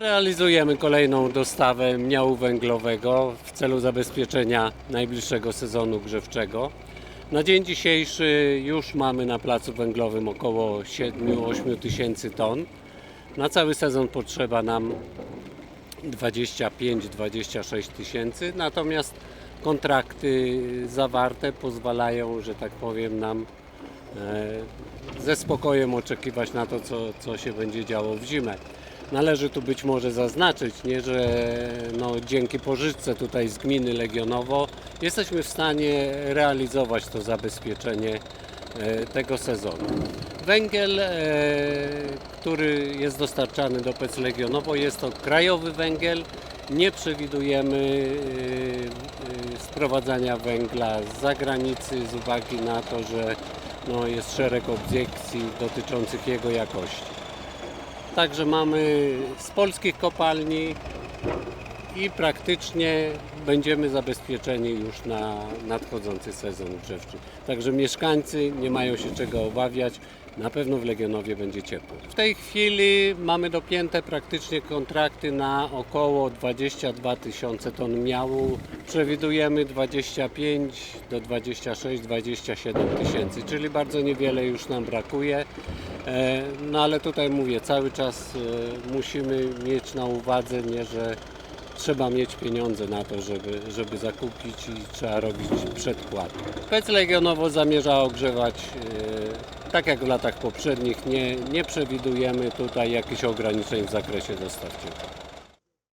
Realizujemy kolejną dostawę miału węglowego w celu zabezpieczenia najbliższego sezonu grzewczego. Na dzień dzisiejszy już mamy na placu węglowym około 7-8 tysięcy ton. Na cały sezon potrzeba nam 25-26 tysięcy, natomiast kontrakty zawarte pozwalają, że tak powiem, nam e, ze spokojem oczekiwać na to, co, co się będzie działo w zimę. Należy tu być może zaznaczyć, nie, że no, dzięki pożyczce tutaj z gminy Legionowo jesteśmy w stanie realizować to zabezpieczenie e, tego sezonu. Węgiel, e, który jest dostarczany do PEC Legionowo jest to krajowy węgiel. Nie przewidujemy e, sprowadzania węgla z zagranicy z uwagi na to, że no, jest szereg obiekcji dotyczących jego jakości. Także mamy z polskich kopalni i praktycznie będziemy zabezpieczeni już na nadchodzący sezon grzewczy. Także mieszkańcy nie mają się czego obawiać. Na pewno w Legionowie będzie ciepło. W tej chwili mamy dopięte praktycznie kontrakty na około 22 tysiące ton miału. Przewidujemy 25 do 26, 27 tysięcy, czyli bardzo niewiele już nam brakuje. E, No ale tutaj mówię, cały czas e, musimy mieć na uwadze, nie, że trzeba mieć pieniądze na to, żeby, żeby zakupić i trzeba robić przedkład. Pec Legionowo zamierza ogrzewać e, tak jak w latach poprzednich. Nie, nie przewidujemy tutaj jakichś ograniczeń w zakresie dostaw.